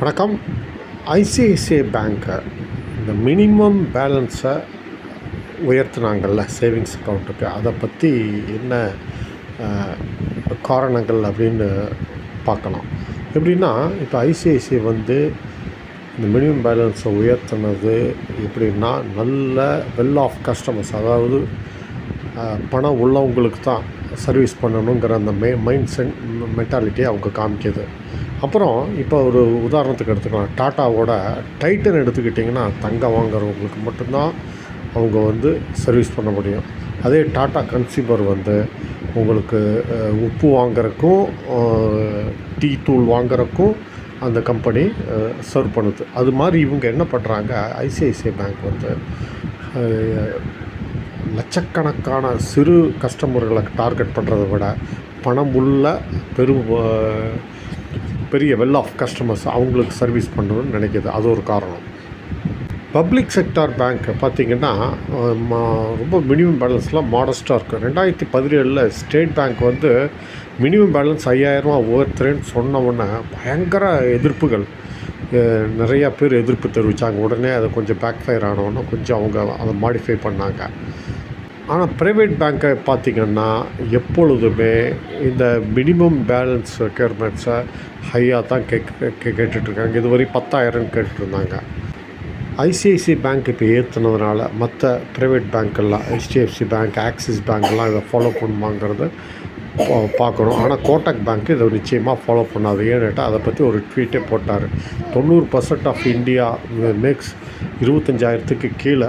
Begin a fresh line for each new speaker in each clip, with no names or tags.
வணக்கம். ஐசிஐசிஐ பேங்க்கு இந்த மினிமம் பேலன்ஸை உயர்த்தினாங்கள்ல சேவிங்ஸ் அக்கௌண்ட்டுக்கு அதை பற்றி என்ன காரணங்கள் அப்படின்னு பார்க்கலாம். எப்படின்னா இப்போ ஐசிஐசிஐ வந்து இந்த மினிமம் பேலன்ஸை உயர்த்தினது எப்படின்னா நல்ல வெல் ஆஃப் கஸ்டமர்ஸ் அதாவது பணம் உள்ளவங்களுக்கு தான் சர்வீஸ் பண்ணணுங்கிற அந்த மே மைண்ட் செட் மென்டாலிட்டியை அவங்க காமிக்கிது. அப்புறம் இப்போ ஒரு உதாரணத்துக்கு எடுத்துக்கலாம். டாட்டாவோட டைட்டன் எடுத்துக்கிட்டிங்கன்னா தங்கம் வாங்குறவங்களுக்கு மட்டும்தான் அவங்க வந்து சர்வீஸ் பண்ண முடியும். அதே டாட்டா கன்சியூமர் வந்து உங்களுக்கு உப்பு வாங்குறக்கும் டீ தூள் வாங்குறக்கும் அந்த கம்பெனி சர்வ் பண்ணுது. அது மாதிரி இவங்க என்ன பண்ணுறாங்க ஐசிஐசிஐ பேங்க் வந்து லட்சக்கணக்கான சிறு கஸ்டமர்களை டார்கெட் பண்ணுறதை விட பணம் உள்ள பெரும் பெரிய வெல் ஆஃப் கஸ்டமர்ஸ் அவங்களுக்கு சர்வீஸ் பண்ணணும்னு நினைக்கிது அது ஒரு காரணம். பப்ளிக் செக்டார் பேங்க் பார்த்திங்கன்னா ரொம்ப மினிமம் பேலன்ஸ்லாம் மாடஸ்ட்டாக இருக்குது ரெண்டாயிரத்தி பதினேழில் ஸ்டேட் பேங்க் வந்து மினிமம் பேலன்ஸ் ஐயாயிரரூவா ஒவ்வொருத்தரேன்னு சொன்ன உடனே பயங்கர எதிர்ப்புகள். நிறையா பேர் எதிர்ப்பு தெரிவித்தாங்க உடனே அதை கொஞ்சம் பேக் ஃபயர் ஆனவுடனே கொஞ்சம் அவங்க அதை மாடிஃபை பண்ணாங்க. ஆனால் ப்ரைவேட் பேங்க்கை பார்த்திங்கன்னா எப்பொழுதுமே இந்த மினிமம் பேலன்ஸ் ரெக்யர்மெண்ட்ஸை ஹையாக தான் கேக் கேட்டுட்ருக்காங்க. இதுவரை பத்தாயிரம் கேட்டுருந்தாங்க ஐசிஐசி பேங்க் இப்போ ஏற்றுனதுனால மற்ற ப்ரைவேட் பேங்க்கெல்லாம் ஹெச்டிஎஃப்சி பேங்க் ஆக்சிஸ் பேங்க்லாம் இதை ஃபாலோ பண்ணுவாங்கிறது பார்க்கணும் பார்க்குறோம். ஆனால் கோட்டக் பேங்க் இதை நிச்சயமாக ஃபாலோ பண்ணாது ஏன்னுட்டா அதை பற்றி ஒரு ட்வீட்டே போட்டார். தொண்ணூறு பர்சன்ட் ஆஃப் இந்தியா மேக்ஸ் இருபத்தஞ்சாயிரத்துக்கு கீழே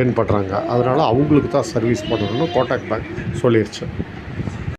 ஏர்ன் பண்ணுறாங்க அதனால் அவங்களுக்கு தான் சர்வீஸ் பண்ணணும்னு கோட்டக் பேங்க் சொல்லிருச்சு.